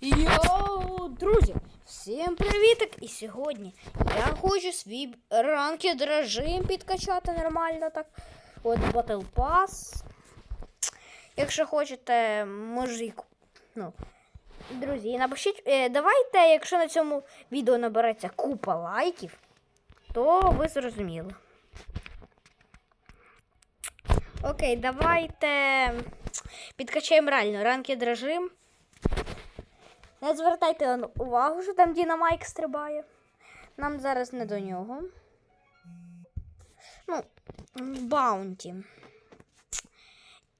Йоу, друзі, всім привітик! І сьогодні я хочу свій ранкед режим підкачати нормально так. От Battle Pass. Якщо хочете, може ну, Друзі, напишіть, е, давайте, якщо на цьому відео набереться купа лайків, то ви зрозуміли. Окей, давайте підкачаємо реально ранкед режим. Не звертайте увагу, що там Дінамайк стрибає. Нам зараз не до нього. Ну, Баунті.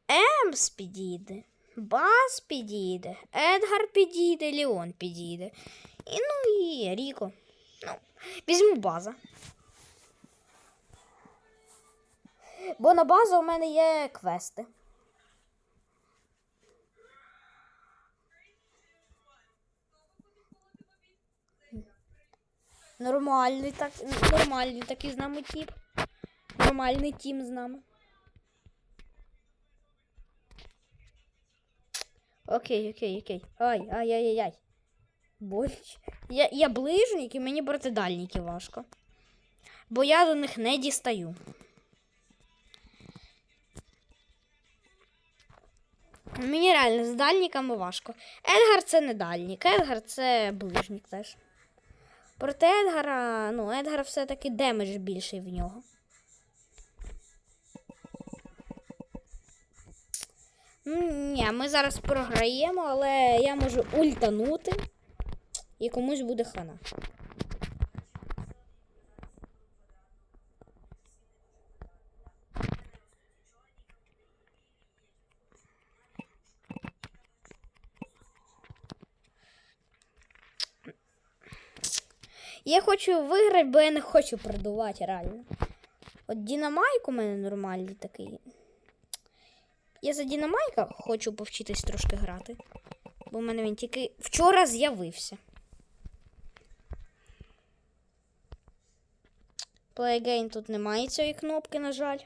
Емс підійде. Бас підійде. Едгар підійде, Леон підійде. І ну і Ріко. Ну, візьму база. Бо на базу у мене є квести. Нормальний так, нормальний такий з нами тіп. Нормальний тім з нами. Окей, окей, окей. Ай, ай, ай, ай, ай. Боліч. Я, я ближник і мені брати дальніки важко. Бо я до них не дістаю. Мені реально з дальніками важко. Едгар це не дальнік, Едгар це ближник теж. Проти Едгара, ну, Едгара все-таки демедж більший в нього. Ні, ми зараз програємо, але я можу ультанути і комусь буде хана. Я хочу виграти, бо я не хочу продувати реально. От Дінамайк у мене нормальний такий. Я за Дінамайка хочу повчитись трошки грати. Бо в мене він тільки вчора з'явився. Again тут немає цієї кнопки, на жаль.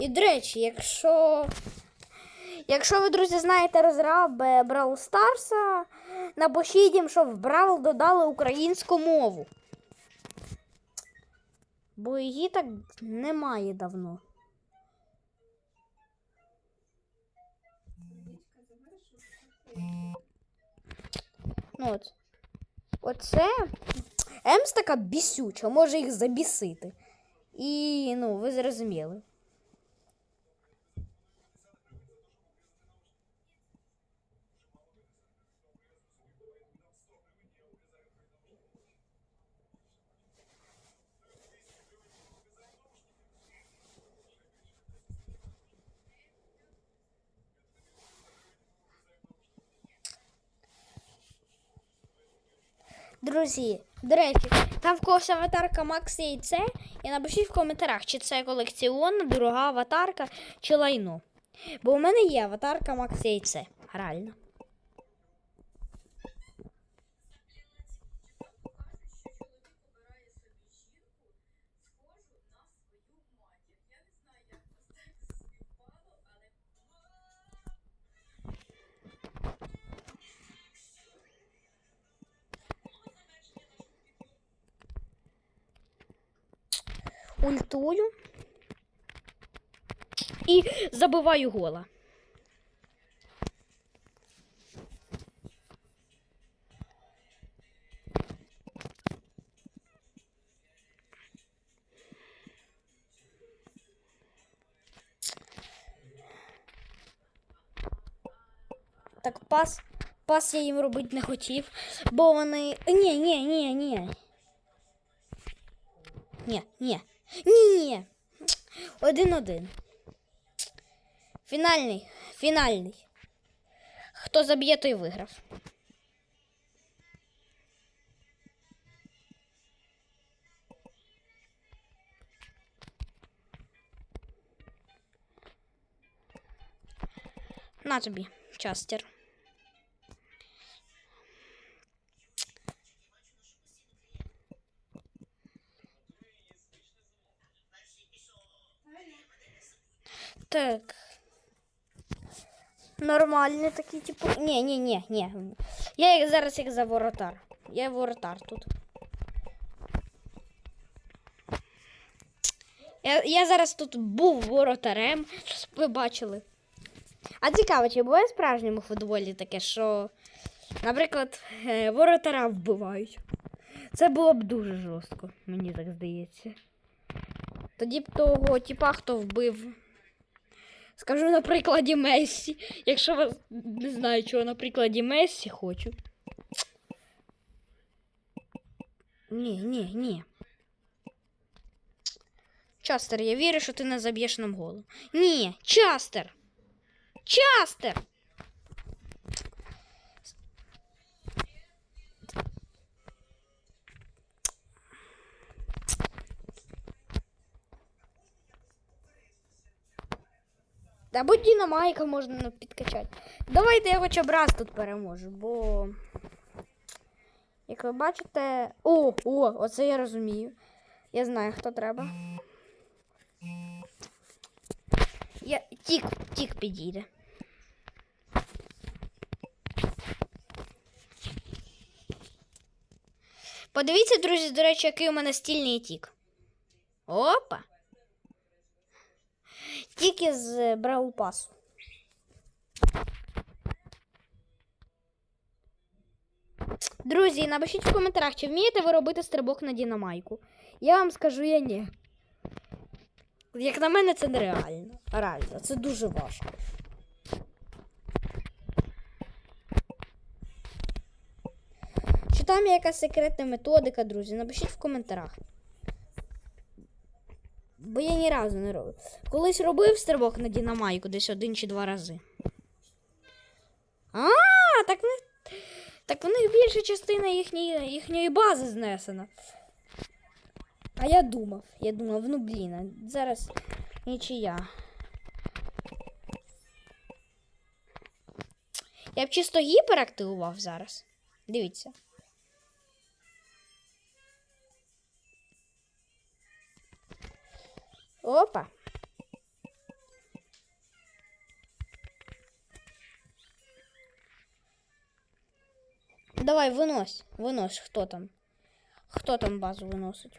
І, до речі, якщо. Якщо ви, друзі, знаєте розраб е, Brawl Старса, напишіть їм, щоб в Бравл додали українську мову. Бо її так немає давно. Ну от. Оце Емс така бісюча, може їх забісити. І, ну, ви зрозуміли. Друзі, до речі, там в когось аватарка Макс Яйце, і напишіть в коментарях, чи це колекціонна, дорога аватарка, чи лайно. Бо у мене є аватарка Макс Яйце. Реально. Ультую. І забиваю гола. Так, пас. Пас я їм робити не хотів, бо вони. Ні, ні, ні, ні. Ні, ні. Ні. Один-один. Фінальний. Фінальний. Хто заб'є, той виграв. На тобі, частер. Так. Нормальні такі, типу. Ні, ні, ні, ні. Я як зараз як за воротар. Я воротар тут. Я, я зараз тут був воротарем, ви бачили. А цікаво, чи буває в справжньому футболі таке, що, наприклад, е, воротара вбивають. Це було б дуже жорстко, мені так здається. Тоді б того типа, хто вбив. Скажу на прикладі Мессі. Якщо вас не знаю, чого на прикладі Мессі хочу. Ні, ні, ні. Частер, я вірю, що ти не заб'єш нам голову. Ні, Частер! Частер! Та будь Дінамайка можна підкачати. Давайте я хоча б раз тут переможу, бо. Як ви бачите. О, о, оце я розумію. Я знаю, хто треба. Я... Тік, тік підійде. Подивіться, друзі, до речі, який у мене стільний тік. Опа! Тік із е, Бравл Пасу. Друзі, напишіть в коментарях, чи вмієте ви робити стрибок на дінамайку. Я вам скажу, я ні. Як на мене, це нереально. Реально, це дуже важко. Чи там є якась секретна методика, друзі? Напишіть в коментарях. Бо я ні разу не робив. Колись робив стрибок на дінамайку десь один чи два рази. А, так в них, так в них більша частина їхньої, їхньої бази знесена. А я думав, я думав, ну блін, зараз нічия. Я б чисто гіпер активував зараз. Дивіться. Опа. Давай, винось, винось, хто там? Хто там базу виносить?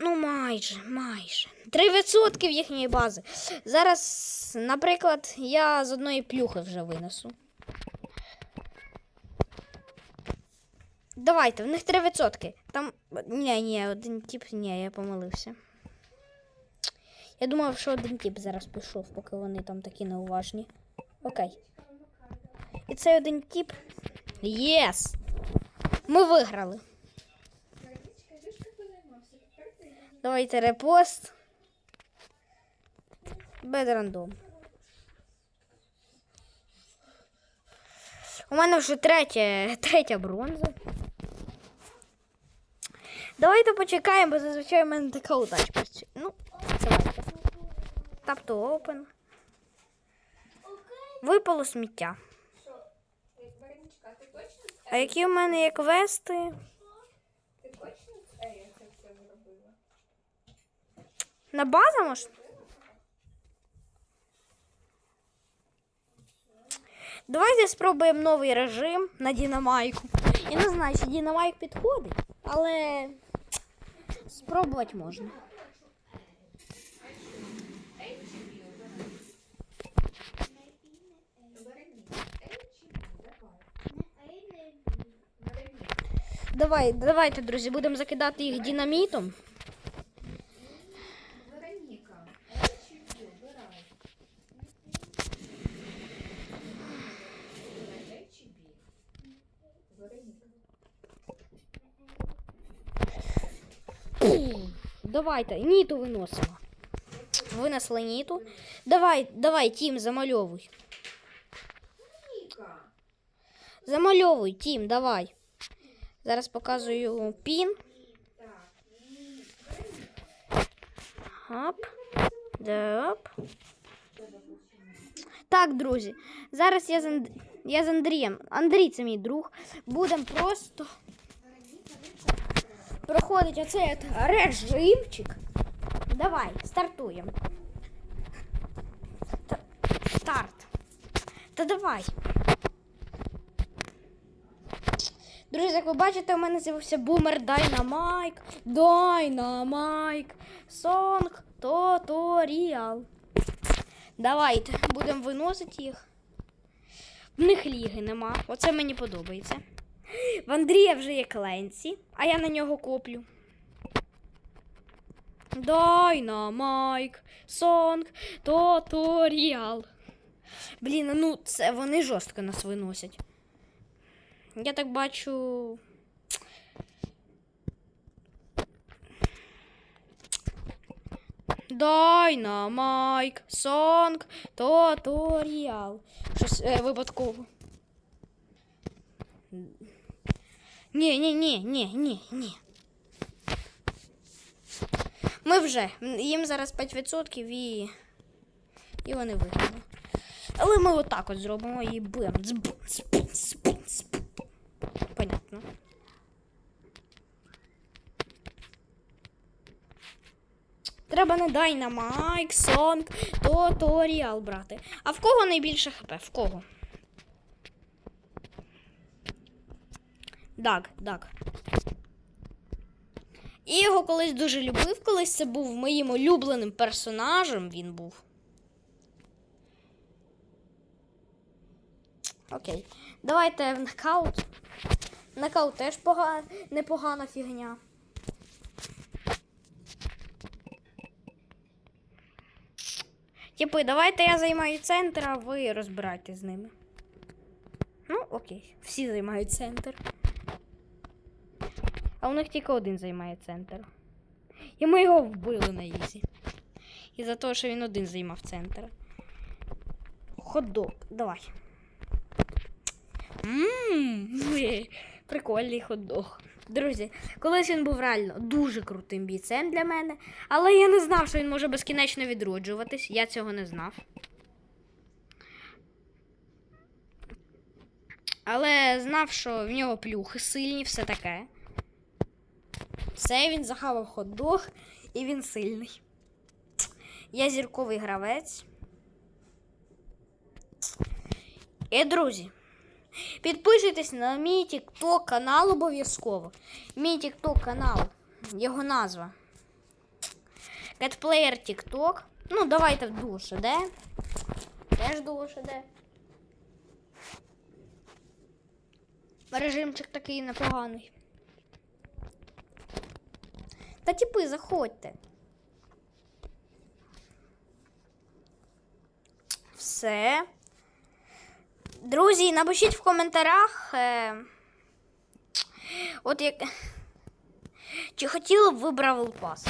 Ну, майже, майже. 3% їхньої бази. Зараз, наприклад, я з одної плюхи вже винесу. Давайте, в них 3%. Там. Ні, ні, один тип, ні, я помилився. Я думав, що один тип зараз пішов, поки вони там такі неуважні. Окей. І цей один тип. Єс! Ми виграли. Давайте репост. Без рандом. У мене вже третя, третя бронза. Давайте почекаємо, бо зазвичай у мене така працює. Ну, давайте. Tap to open. Випало сміття. А які у мене є квести? ти точно це все зробила? На база може? Давайте спробуємо новий режим на Дінамайку. Я не знаю, чи Дінамайк підходить, але спробувати можна. Давай, давайте, друзі, будемо закидати їх динамітом. Давайте, ніту виносимо. Винесли ніту. Давай, давай, Тім, замальовуй. Вероніка. Замальовуй, Тім, давай. Зараз показую пін. Так. Оп. Доп. Так, друзі. Зараз я з, Анд... я з Андрієм. Андрій це мій друг. Будемо просто Проходити оцей режимчик. Давай, стартуємо. Та- Старт. Та давай. Друзі, як ви бачите, у мене з'явився бумер Дайнамайк. Дайнамайк. Сонг Тоторіал. Давайте, будемо виносити їх. В них ліги нема. Оце мені подобається. В Андрія вже є кленці, а я на нього коплю. Дайнамайк, сонг, туторіал. Блін, ну це вони жорстко нас виносять. Я так бачу. Дайнамайк, сонг, туторіал. Щось е, випадково. Ні, ні, ні, ні, ні, ні. Ми вже. Їм зараз 5% і. І вони виграли. Але ми отак от зробимо і бем. Дзбун, спун, спун, спун. Понятно. Треба не Dynamite, Song, Tutorial брати. А в кого найбільше хп? В кого? Даг, Даг. І його колись дуже любив, колись це був моїм улюбленим персонажем він був. Окей. Давайте в нокаут. Нокаут теж пога... непогана фігня. Типи, давайте я займаю центр, а ви розбирайтесь з ними. Ну, окей. Всі займають центр. А у них тільки один займає центр. І ми його вбили на ізі. І за те, що він один займав центр. Хот-дог, давай. Ммм, прикольний хот-дог. Друзі, колись він був реально дуже крутим бійцем для мене, але я не знав, що він може безкінечно відроджуватись. Я цього не знав. Але знав, що в нього плюхи сильні, все таке. Все, він захавав хот-дог і він сильний. Я зірковий гравець. І, друзі, підписуйтесь на мій TikTok канал обов'язково. Мій TikTok канал, його назва. Catplayer TikTok. Ну, давайте в душе, де? Теж душе, де? Режимчик такий непоганий. Та типи, заходьте. Все. Друзі, напишіть в коментарях. Е... От як. Чи хотіли б ви Бравл Пас?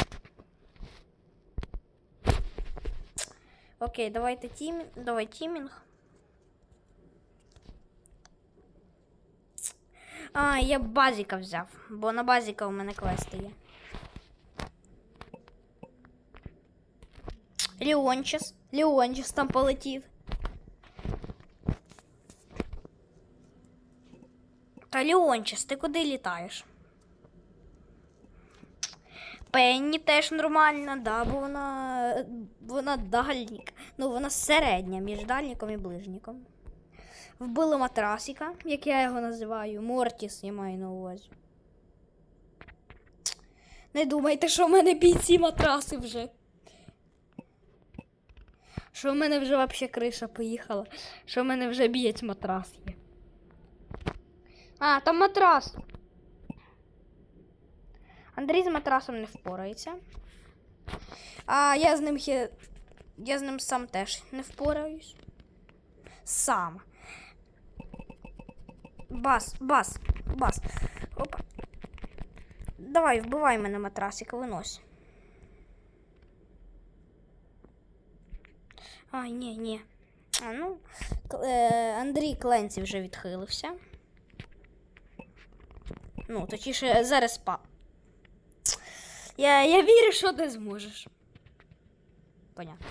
Окей, давайте тімінг. Давай тімінг. А, я базіка взяв, бо на базіка у мене квести є. Леончес. Леончес там полетів. Та Леончес, ти куди літаєш? Пенні теж нормальна, да, бо вона, вона дальнік. Ну, вона середня між дальніком і ближніком. Вбили матрасика, як я його називаю. Мортіс, я маю на увазі. Не думайте, що в мене бійці матраси вже. Що в мене вже вообще криша поїхала. Що в мене вже бієць матрас є. А, там матрас. Андрій з матрасом не впорається. А я з ним хе... Я з ним сам теж не впораюсь. Сам. Бас, бас, бас. Опа. Давай, вбивай мене матрасик, винось. А, ні, ні. А, ну, е, Андрій Кленці вже відхилився. Ну, точніше, зараз спа. Я, я вірю, що ти зможеш. Понятно.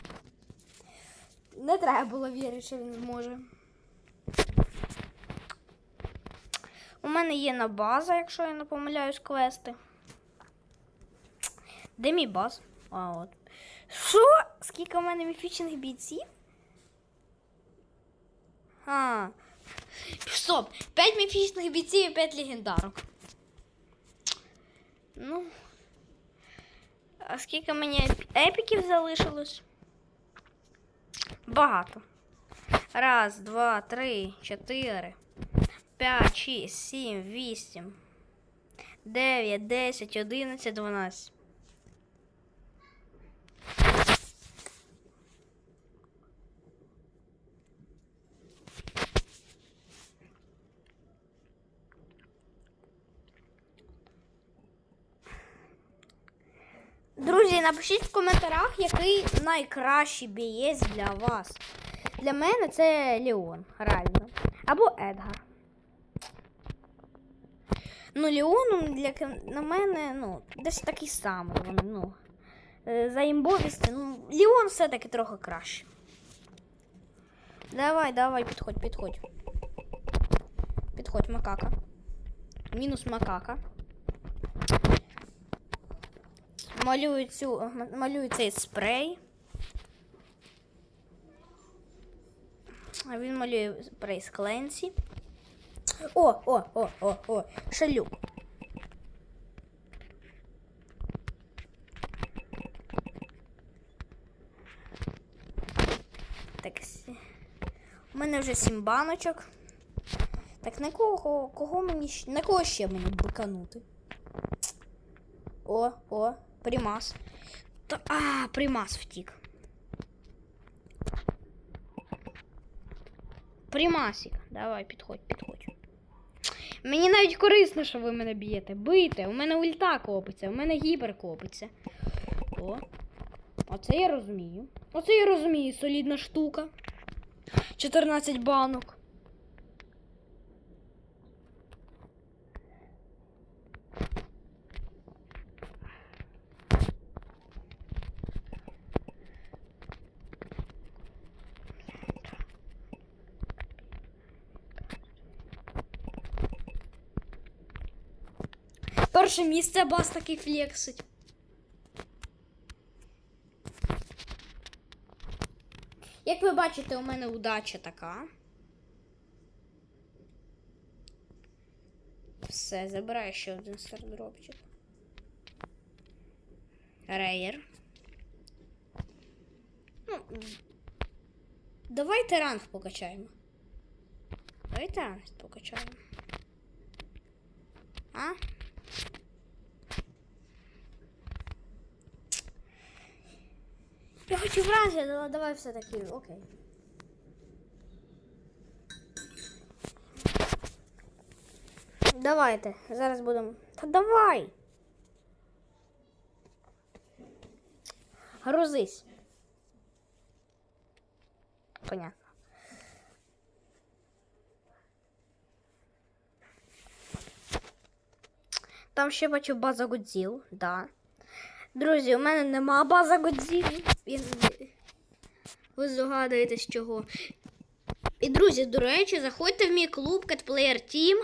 Не треба було вірити, що він зможе. У мене є на база, якщо я не помиляюсь, квести. Де мій баз? А, от. Що? Скільки в мене міфічних бійців? А. Стоп! 5 міфічних бійців і 5 легендарок. Ну. А скільки мені еп- епіків залишилось? Багато. Раз, два, три, чотири, п'ять, шість, сім, вісім, дев'ять, десять, одинадцять, дванадцять. Друзі, напишіть в коментарях, який найкращий бієць для вас. Для мене це Леон, реально. Або Едгар. Ну, Леон для на мене, ну, десь такий самий. Ну, е, за імбовістю, ну, Леон все-таки трохи краще. Давай, давай, підходь, підходь. Підходь, макака. Мінус макака. Малюю цю, малюю цей спрей. А він малює спрей з Кленсі. О, о, о, о, о, шалюк. Так, у мене вже сім баночок. Так на кого, кого мені на кого ще мені биканути? О, о, примас. Та, а, примас втік. Примасик, давай, підходь, підходь. Мені навіть корисно, що ви мене б'єте. Бийте, у мене ульта копиться, у мене гіпер копиться. О. Оце я розумію. Оце я розумію, солідна штука. 14 банок. Перше місце бас такий флексить. Як ви бачите, у мене удача така. Все, забираю ще один стардропчик. Рейер. Ну, давайте ранг покачаємо. Давайте ранг покачаємо. А? Я хочу вранці, але давай все-таки, окей. Давайте, зараз будемо. Та давай. Грузись. Понятно. Там ще бачу база Годзіл, да. Друзі, у мене нема база Годзіл. Він... Ви здогадуєтесь чого. І, друзі, до речі, заходьте в мій клуб Cat Player Team.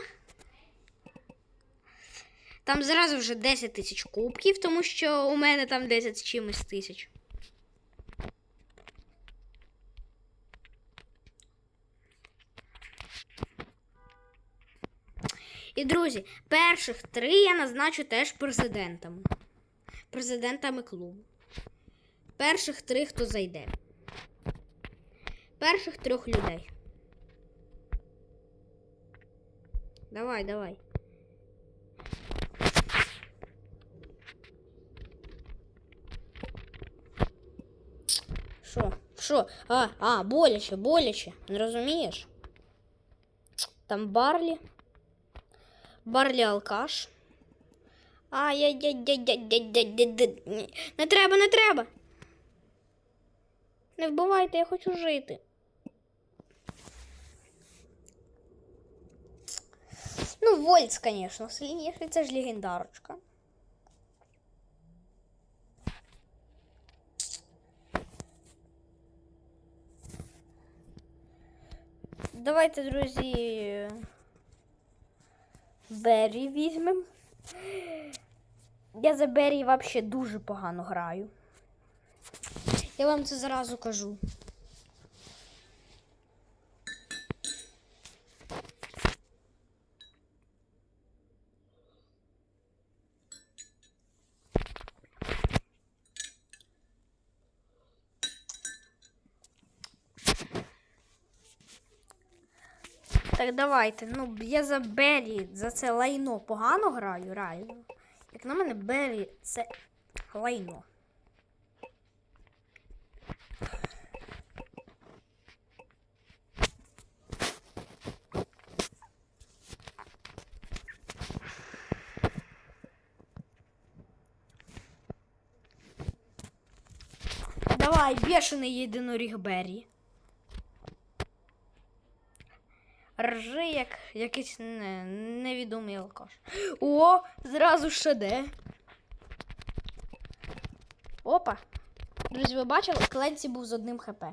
Там зразу вже 10 тисяч кубків, тому що у мене там 10 з чимось тисяч. І, друзі, перших три я назначу теж президентами. Президентами клубу. Перших три, хто зайде. Перших трьох людей. Давай, давай. Що? Що? А, а, боляче, боляче. Не розумієш? Там Барлі. Барлі алкаш. Ай-яй-яй-яй-яй-яй-яй-яй. Не треба, не треба. Не вбивайте, я хочу жити. Ну, Вольц, звісно, сильніший, це ж легендарочка. Давайте, друзі. Беррі візьмемо. Я за Беррі взагалі дуже погано граю. Я вам це зразу кажу. Так, давайте. Ну, я за Беррі, за це лайно погано граю, реально. На мене, Беррі це лайно. Давай, бешений єдиноріг Беррі. Ржи, як якийсь не, невідомий алкаш. О, зразу ще де. Опа. Друзі, ви бачили? Кленці був з одним хп.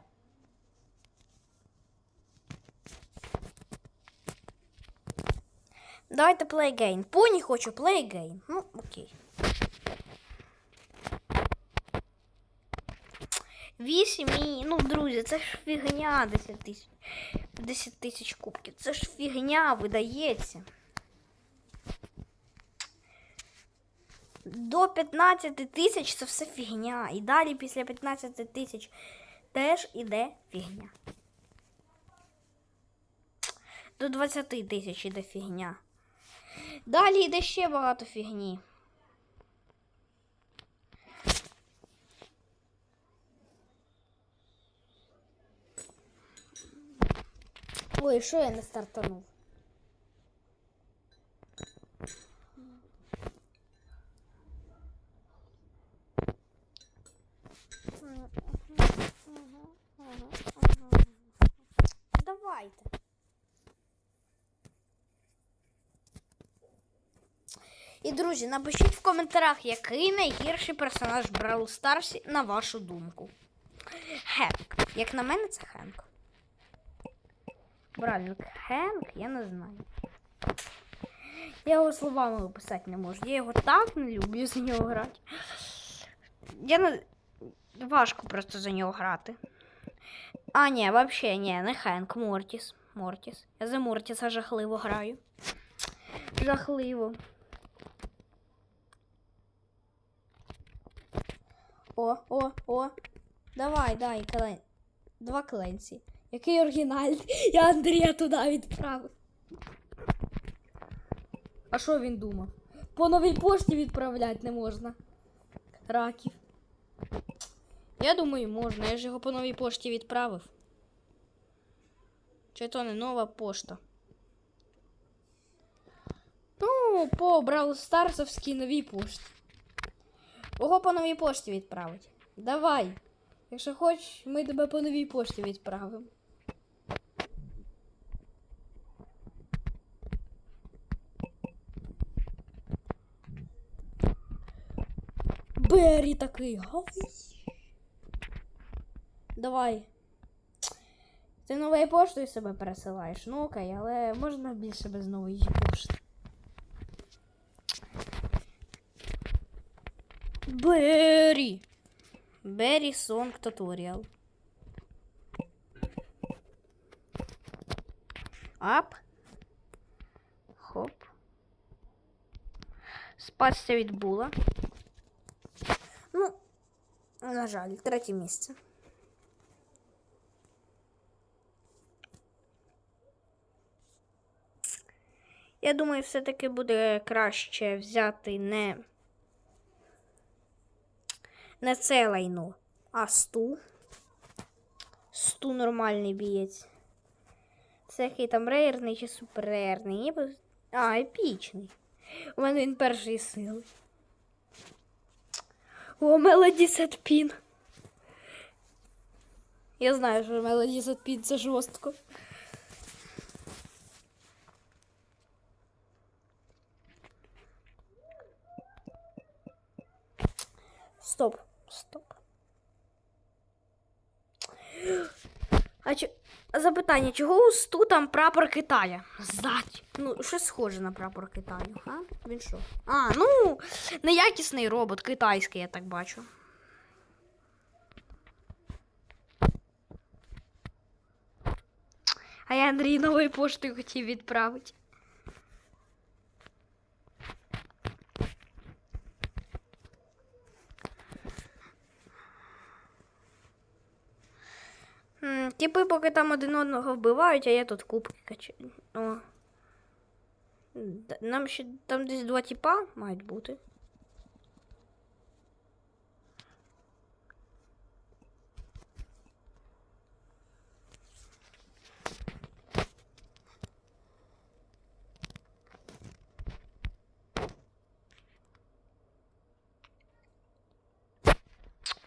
Давайте game. Поні хочу play game. Ну, окей. Вісім і, ну, друзі, це ж фігня 10 тисяч. 10 тисяч кубків. Це ж фігня видається. До 15 тисяч це все фігня. І далі після 15 тисяч теж іде фігня. До 20 тисяч іде фігня. Далі йде ще багато фігні. Ой, що я не стартанув? Давайте. І, друзі, напишіть в коментарях, який найгірший персонаж Бравл Старсі, на вашу думку. Хенк. Як на мене, це Хенк. Правильно, Хенк, я не знаю. Я його словами описати не можу. Я його так не люблю за нього грати. Я не... Важко просто за нього грати. А, ні, взагалі, ні, не Хенк, Мортіс. Мортіс. Я за Мортіса жахливо граю. Жахливо. О, о, о. Давай, дай, клен. Два кленці. Який оригінальний. Я Андрія туди відправив. А що він думав? По новій пошті відправляти не можна. Раків. Я думаю, можна. Я ж його по новій пошті відправив. Чи то не нова пошта? Ну, по Бравл Старсовській новій пошті. Кого по новій пошті відправить? Давай. Якщо хочеш, ми тебе по новій пошті відправимо. Бері такий. Давай. Ти новою поштою себе пересилаєш. Ну окей, але можна більше без нової пошти. Бері. Бері Сонг Туторіал. Ап. Хоп. Спасся від була. На жаль, третє місце. Я думаю, все-таки буде краще взяти не, не це лайно, а сту. Сту нормальний бієць. Це який там рейерний чи суперрейерний? А, епічний. У мене він першої сили. О, Мелоді Сетпін. Я знаю, що Мелоді Сетпін це жорстко. Стоп, стоп. А чи... запитання, чого ось тут там прапор Китая? Ззаді. Ну, що схоже на прапор Китаю, а? Він що? А, ну, неякісний робот, китайський, я так бачу. А я Андрій нової поштою хотів відправити. Типи поки там один одного вбивають, а я тут кубки качаю. Нам ще там десь два типа мають бути.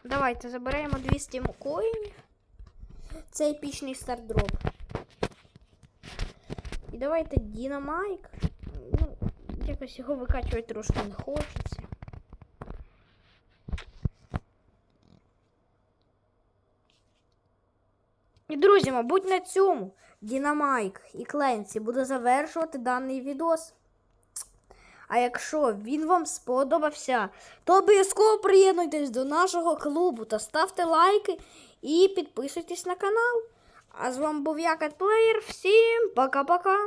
Давайте заберемо 200 коїнів. Це епічний стардроп. І давайте Дінамайк. Ну, якось його викачувати трошки не хочеться. І, друзі, мабуть, на цьому Дінамайк і Кленсі буде завершувати даний відос. А якщо він вам сподобався, то обов'язково приєднуйтесь до нашого клубу та ставте лайки і підписуйтесь на канал. А з вами був я Катплеєр. Всім пока-пока!